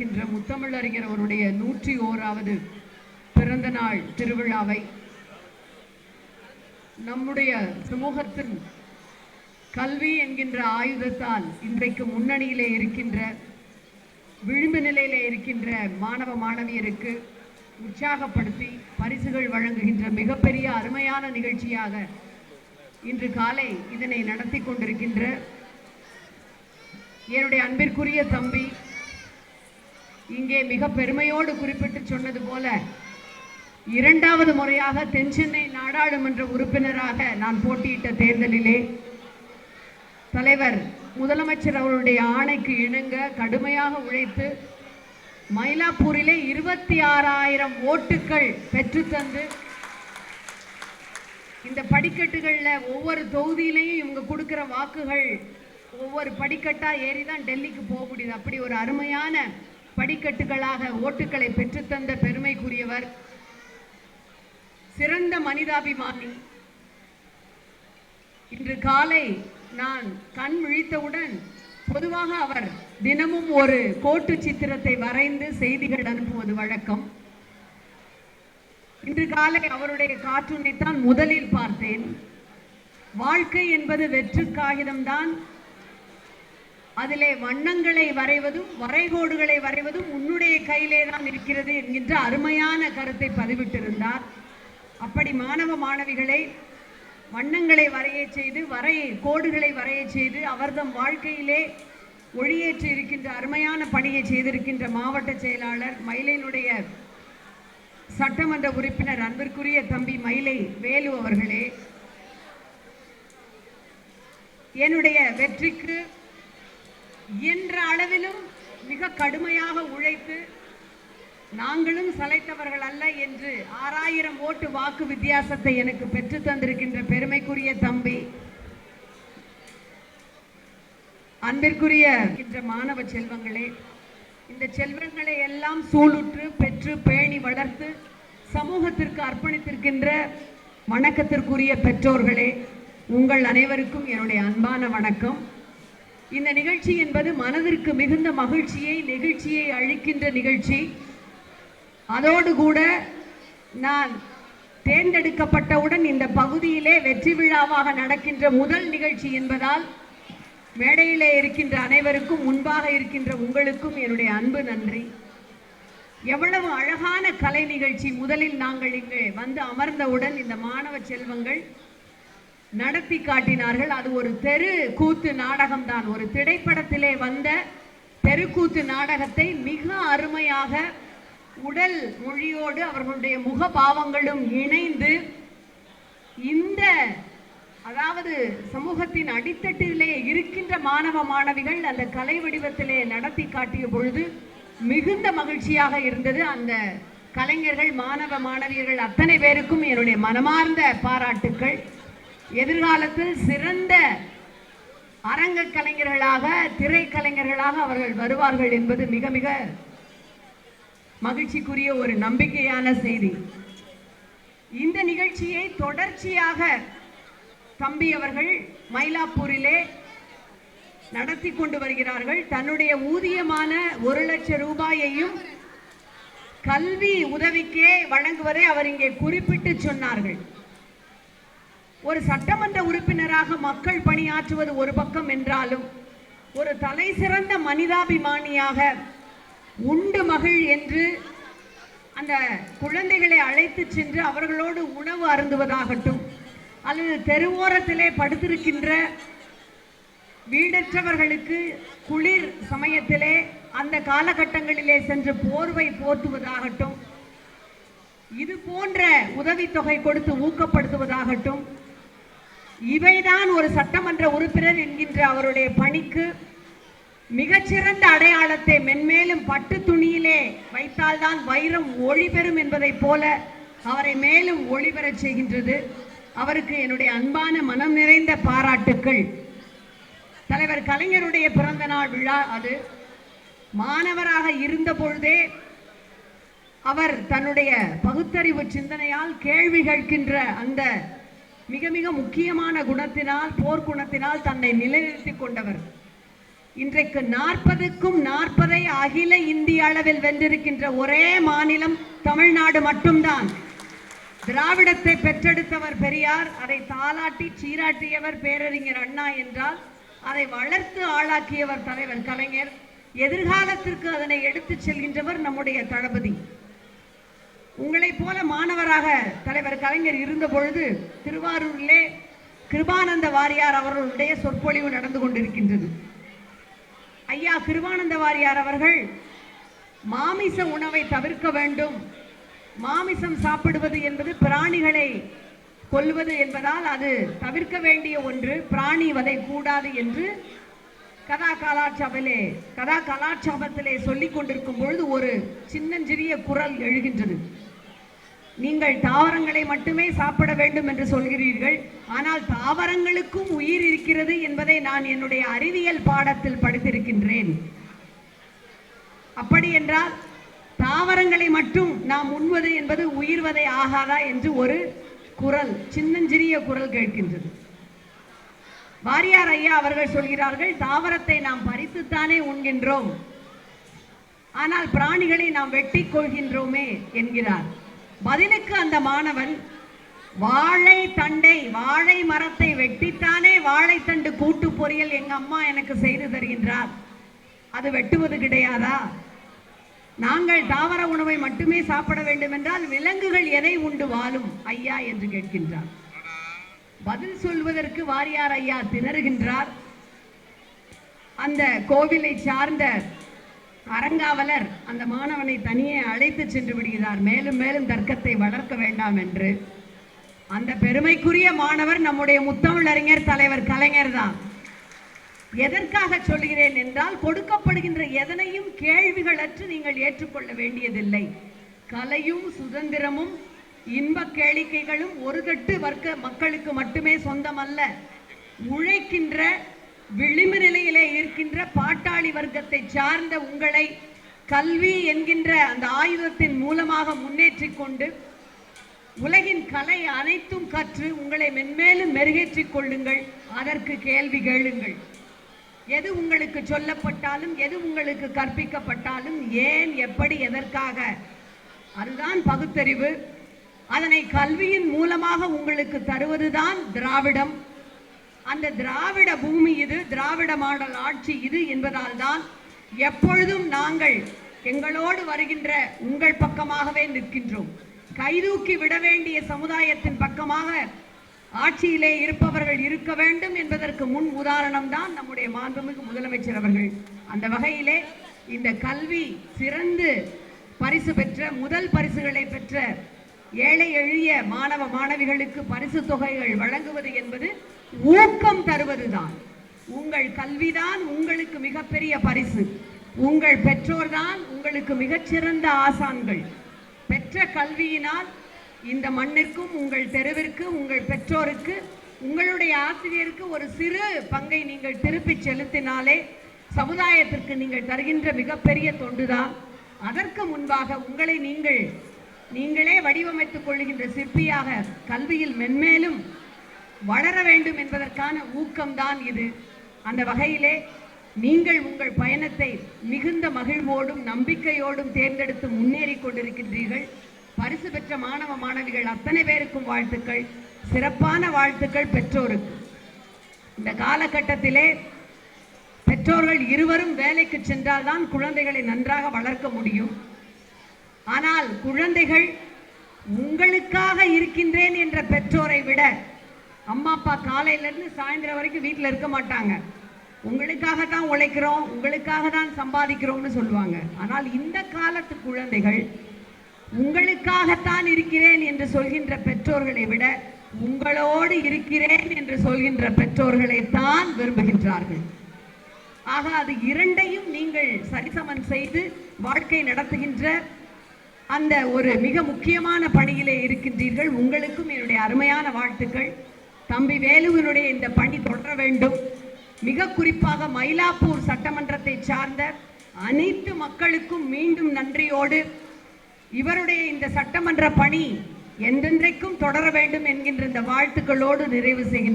இருக்கின்ற முத்தமிழறிஞர் அவருடைய நூற்றி ஓராவது பிறந்த நாள் திருவிழாவை நம்முடைய சமூகத்தின் கல்வி என்கின்ற ஆயுதத்தால் இன்றைக்கு முன்னணியிலே இருக்கின்ற விளிம்பு நிலையிலே இருக்கின்ற மாணவ மாணவியருக்கு உற்சாகப்படுத்தி பரிசுகள் வழங்குகின்ற மிகப்பெரிய அருமையான நிகழ்ச்சியாக இன்று காலை இதனை நடத்தி கொண்டிருக்கின்ற என்னுடைய அன்பிற்குரிய தம்பி இங்கே மிக பெருமையோடு குறிப்பிட்டு சொன்னது போல இரண்டாவது முறையாக தென்சென்னை நாடாளுமன்ற உறுப்பினராக நான் போட்டியிட்ட தேர்தலிலே தலைவர் முதலமைச்சர் அவருடைய ஆணைக்கு இணங்க கடுமையாக உழைத்து மயிலாப்பூரிலே இருபத்தி ஆறாயிரம் ஓட்டுக்கள் பெற்றுத்தந்து இந்த படிக்கட்டுகளில் ஒவ்வொரு தொகுதியிலையும் இவங்க கொடுக்குற வாக்குகள் ஒவ்வொரு படிக்கட்டாக ஏறி தான் டெல்லிக்கு போக முடியுது. அப்படி ஒரு அருமையான படிக்கட்டுகளாக ஓட்டுகளை பெற்றுத்தந்த பெருமைக்குரியவர் சிறந்த மனிதாபிமானி. இன்று காலை நான் கண் விழித்தவுடன் பொதுவாக அவர் தினமும் ஒரு கோட்டு சித்திரத்தை வரைந்து செய்திகள் அனுப்புவது வழக்கம். இன்று காலை அவருடைய கார்ட்டூனை தான் முதலில் பார்த்தேன். வாழ்க்கை என்பது வெற்று காகிதம்தான் அதிலே வண்ணங்களை வரைவதும் வரைகோடுகளை வரைவதும் உன்னுடைய கையிலே தான் இருக்கிறது என்கின்ற அருமையான கருத்தை பதிவிட்டிருந்தார். அப்படி மாணவ மாணவிகளை வண்ணங்களை வரைய செய்து வரை கோடுகளை வரைய செய்து அவர்தம் வாழ்க்கையிலே ஒளியேற்றி இருக்கின்ற அருமையான பணியை செய்திருக்கின்ற மாவட்ட செயலாளர் மயிலையினுடைய சட்டமன்ற உறுப்பினர் அன்பிற்குரிய தம்பி மயிலை வேலு அவர்களே. என்னுடைய வெற்றிக்கு இயன்ற அளவிலும் மிக கடுமையாக உழைத்து நாங்களும் சளைத்தவர்கள் அல்ல என்று ஆறாயிரம் ஓட்டு வாக்கு வித்தியாசத்தை எனக்கு பெற்று தந்திருக்கின்ற பெருமைக்குரிய தம்பி அன்பிற்குரிய இருக்கின்ற மாணவ செல்வங்களே இந்த செல்வங்களை எல்லாம் சூளுற்று பெற்று பேணி வளர்த்து சமூகத்திற்கு அர்ப்பணித்திருக்கின்ற வணக்கத்திற்குரிய பெற்றோர்களே உங்கள் அனைவருக்கும் என்னுடைய அன்பான வணக்கம். இந்த நிகழ்ச்சி என்பது மனதிற்கு மிகுந்த மகிழ்ச்சியை நெகிழ்ச்சியை அளிக்கின்ற நிகழ்ச்சி. அதோடு கூட நான் தேர்ந்தெடுக்கப்பட்டவுடன் இந்த பகுதியிலே வெற்றி விழாவாக நடக்கின்ற முதல் நிகழ்ச்சி என்பதால் மேடையிலே இருக்கின்ற அனைவருக்கும் முன்பாக இருக்கின்ற உங்களுக்கும் என்னுடைய அன்பு நன்றி. எவ்வளவு அழகான கலை நிகழ்ச்சி முதலில் நாங்கள் இங்கே வந்து அமர்ந்தவுடன் இந்த மாணவ செல்வங்கள் நடத்தி காட்டினார்கள். அது ஒரு தெரு கூத்து நாடகம்தான். ஒரு திரைப்படத்திலே வந்த தெருக்கூத்து நாடகத்தை மிக அருமையாக உடல் மொழியோடு அவர்களுடைய முகபாவங்களும் இணைந்து இந்த அதாவது சமூகத்தின் அடித்தட்டிலே இருக்கின்ற மாணவ மாணவிகள் அந்த கலை வடிவத்திலே நடத்தி காட்டிய பொழுது மிகுந்த மகிழ்ச்சியாக இருந்தது. அந்த கலைஞர்கள் மாணவ மாணவியர்கள் அத்தனை பேருக்கும் என்னுடைய மனமார்ந்த பாராட்டுக்கள். எதிர்காலத்தில் சிறந்த அரங்க கலைஞர்களாக திரைக்கலைஞர்களாக அவர்கள் வருவார்கள் என்பது மிக மிக மகிழ்ச்சிக்குரிய ஒரு நம்பிக்கையான செய்தி. இந்த நிகழ்ச்சியை தொடர்ச்சியாக தம்பி அவர்கள் மயிலாப்பூரிலே நடத்தி கொண்டு வருகிறார்கள். தன்னுடைய ஊதியமான ஒரு லட்சம் ரூபாயையும் கல்வி உதவிக்கே வழங்குவதை அவர் இங்கே குறிப்பிட்டு சொன்னார்கள். ஒரு சட்டமன்ற உறுப்பினராக மக்கள் பணியாற்றுவது ஒரு பக்கம் என்றாலும் ஒரு தலை சிறந்த மனிதாபிமானியாக உண்டு மகிழ் என்று அந்த குழந்தைகளை அழைத்து சென்று அவர்களோடு உணவு அருந்துவதாகட்டும் அல்லது தெருவோரத்திலே படுத்திருக்கின்ற வீடற்றவர்களுக்கு குளிர் சமயத்திலே அந்த காலகட்டங்களிலே சென்று போர்வை போர்த்துவதாகட்டும் இது போன்ற உதவித்தொகை கொடுத்து ஊக்கப்படுத்துவதாகட்டும் இவைதான் ஒரு சட்டமன்ற உறுப்பினர் என்கின்ற அவருடைய பணிக்கு மிகச்சிறந்த அடையாளத்தை மென்மேலும் பட்டு துணியிலே வைத்தால்தான் வைரம் ஒளி பெறும் என்பதைப் போல அவரை மேலும் ஒளிபெறச் செய்கின்றது. அவருக்கு என்னுடைய அன்பான மனம் நிறைந்த பாராட்டுக்கள். தலைவர் கலைஞருடைய பிறந்த நாள் விழா அது. மாணவராக இருந்த பொழுதே அவர் தன்னுடைய பகுத்தறிவு சிந்தனையால் கேள்வி கேட்கின்ற அந்த மிக மிக முக்கியமான குணத்தினால் போர்க்குணத்தினால் தன்னை நிலைநிறுத்திக் கொண்டவர். இன்றைக்கு நாற்பதுக்கும் நாற்பதை அகில இந்திய அளவில் வென்றிருக்கின்ற ஒரே மாநிலம் தமிழ்நாடு மட்டும்தான். திராவிடத்தை பெற்றெடுத்தவர் பெரியார் அதை தாலாட்டி சீராட்டியவர் பேரறிஞர் அண்ணா என்றால் அதை வளர்த்து ஆளாக்கியவர் தலைவர் கலைஞர். எதிர்காலத்திற்கு அதனை எடுத்துச் செல்கின்றவர் நம்முடைய தளபதி. உங்களைப் போல மாணவராக தலைவர் கலைஞர் இருந்த பொழுது திருவாரூரிலே கிருபானந்த வாரியார் அவர்களுடைய சொற்பொழிவு நடந்து கொண்டிருக்கின்றது. ஐயா கிருபானந்த வாரியார் அவர்கள் மாமிச உணவை தவிர்க்க வேண்டும். மாமிசம் சாப்பிடுவது என்பது பிராணிகளை கொல்வது என்பதால் அது தவிர்க்க வேண்டிய ஒன்று பிராணி வதை கூடாது என்று கதா கலாச்சாரத்திலே கதா கலாச்சாபத்திலே சொல்லிக் கொண்டிருக்கும் பொழுது ஒரு சின்னஞ்சிறிய குரல் எழுகின்றது. நீங்கள் தாவரங்களை மட்டுமே சாப்பிட வேண்டும் என்று சொல்கிறீர்கள். ஆனால் தாவரங்களுக்கும் உயிர் இருக்கிறது என்பதை நான் என்னுடைய அறிவியல் பாடத்தில் படித்திருக்கின்றேன். அப்படி என்றால் தாவரங்களை மட்டும் நாம் உண்வது என்பது உயிர்வதை ஆகாதா என்று ஒரு குரல் சின்னஞ்சிறிய குரல் கேட்கின்றது. வாரியார் ஐயா அவர்கள் சொல்கிறார்கள் தாவரத்தை நாம் பறித்துத்தானே உண்கின்றோம். ஆனால் பிராணிகளை நாம் வெட்டி கொள்கின்றோமே என்கிறார். பதிலுக்கு அந்த மாணவன் வாழை தண்டை வாழை மரத்தை வெட்டித்தானே வாழைத்தண்டு கூட்டு பொரியல் எங்க அம்மா எனக்கு செய்து தருகின்றார். அது வெட்டுவது கிடையாதா? நாங்கள் தாவர உணவை மட்டுமே சாப்பிட வேண்டும் என்றால் விலங்குகள் எதை உண்டு வாழும் ஐயா என்று கேட்கின்றார். பதில் சொல்வதற்கு வாரியார் ஐயா திணறுகின்றார். அந்த கோவிலை சார்ந்த அறங்காவலர் அந்த மாணவனை தனியே அழைத்து சென்று விடுகிறார். மேலும் மேலும் தர்க்கத்தை வளர்க்க வேண்டாம் என்று. அந்த பெருமைக்குரிய மாணவர் நம்முடைய முத்தமிழறிஞர் தலைவர் கலைஞர் தான். எதற்காக சொல்கிறேன் என்றால் கொடுக்கப்படுகின்ற எதனையும் கேள்விகளற்று நீங்கள் ஏற்றுக்கொள்ள வேண்டியதில்லை. கலையும் சுதந்திரமும் இன்ப கேளிக்கைகளும் ஒரு கட்டு வர்க்க மக்களுக்கு மட்டுமே சொந்தமல்ல. உழைக்கின்ற விளிம்பு நிலையிலே இருக்கின்ற பாட்டாளி வர்க்கத்தை சார்ந்த உங்களை கல்வி என்கின்ற அந்த ஆயுதத்தின் மூலமாக முன்னேற்றி கொண்டு உலகின் கலை அனைத்தும் கற்று உங்களை மென்மேலும் மெருகேற்றிக் கொள்ளுங்கள். அதற்கு கேள்வி கேளுங்கள். எது உங்களுக்கு சொல்லப்பட்டாலும் எது உங்களுக்கு கற்பிக்கப்பட்டாலும் ஏன் எப்படி எதற்காக? அதுதான் பகுத்தறிவு. அதனை கல்வியின் மூலமாக உங்களுக்கு தருவதுதான் திராவிடம். அந்த திராவிட பூமி இது திராவிட மாடல் ஆட்சி இது என்பதால் தான் எப்பொழுதும் நாங்கள் எங்களோடு வருகின்ற உங்கள் பக்கமாகவே நிற்கின்றோம். கைதூக்கி விட வேண்டிய சமுதாயத்தின் பக்கமாக ஆட்சியிலே இருப்பவர்கள் இருக்க வேண்டும் என்பதற்கு முன் உதாரணம் தான் நம்முடைய மாண்புமிகு முதலமைச்சர் அவர்கள். அந்த வகையிலே இந்த கல்வி சிறந்து பரிசு பெற்ற முதல் பரிசுகளை பெற்ற ஏழை எளிய மாணவ மாணவிகளுக்கு பரிசு தொகைகள் வழங்குவது என்பது ஊக்கம் தருவதுதான். உங்கள் கல்விதான் உங்களுக்கு மிகப்பெரிய பரிசு. உங்கள் பெற்றோர்தான் உங்களுக்கு மிகச்சிறந்த ஆசான்கள். பெற்ற கல்வியினால் இந்த மண்ணிற்கும் உங்கள் தெருவிற்கு உங்கள் பெற்றோருக்கு உங்களுடைய ஆசிரியருக்கு ஒரு சிறு பங்கை நீங்கள் திருப்பி செலுத்தினாலே சமுதாயத்திற்கு நீங்கள் தருகின்ற மிகப்பெரிய தொண்டுதான். அதற்கு முன்பாக உங்களை நீங்கள் நீங்களே வடிவமைத்துக் கொள்கின்ற சிற்பியாக கல்வியில் மென்மேலும் வளர வேண்டும் என்பதற்கான ஊக்கம்தான் இது. அந்த வகையிலே நீங்கள் உங்கள் பயணத்தை மிகுந்த மகிழ்வோடும் நம்பிக்கையோடும் தேர்ந்தெடுத்து முன்னேறி கொண்டிருக்கின்றீர்கள். பரிசு பெற்ற மாணவ மாணவிகள் அத்தனை பேருக்கும் வாழ்த்துக்கள். சிறப்பான வாழ்த்துக்கள் பெற்றோருக்கு. இந்த காலகட்டத்திலே பெற்றோர்கள் இருவரும் வேலைக்கு சென்றால்தான் குழந்தைகளை நன்றாக வளர்க்க முடியும். ஆனால் குழந்தைகள் உங்களுக்காக இருக்கின்றேன் என்ற பெற்றோரை விட அம்மா அப்பா காலையில இருந்து சாயந்தரம் வரைக்கும் வீட்டில் இருக்க மாட்டாங்க. உங்களுக்காக தான் உழைக்கிறோம் உங்களுக்காக தான் சம்பாதிக்கிறோம்னு சொல்லுவாங்க. ஆனால் இந்த காலத்து குழந்தைகள் உங்களுக்காகத்தான் இருக்கிறேன் என்று சொல்கின்ற பெற்றோர்களை விட உங்களோடு இருக்கிறேன் என்று சொல்கின்ற பெற்றோர்களை தான் விரும்புகின்றார்கள். ஆக அது இரண்டையும் நீங்கள் சரிசமன் செய்து வாழ்க்கை நடத்துகின்ற அந்த ஒரு மிக முக்கியமான பணியிலே இருக்கின்றீர்கள். உங்களுக்கும் என்னுடைய அருமையான வாழ்த்துக்கள். தம்பி வேலுவினுடைய இந்த பணி தொடர வேண்டும். மிக குறிப்பாக மயிலாப்பூர் சட்டமன்றத்தை சார்ந்த அனைத்து மக்களுக்கும் மீண்டும் நன்றியோடு இவருடைய இந்த சட்டமன்ற பணி என்றென்றைக்கும் தொடர வேண்டும் என்கின்ற இந்த வாழ்த்துக்களோடு நிறைவு செய்கின்றேன்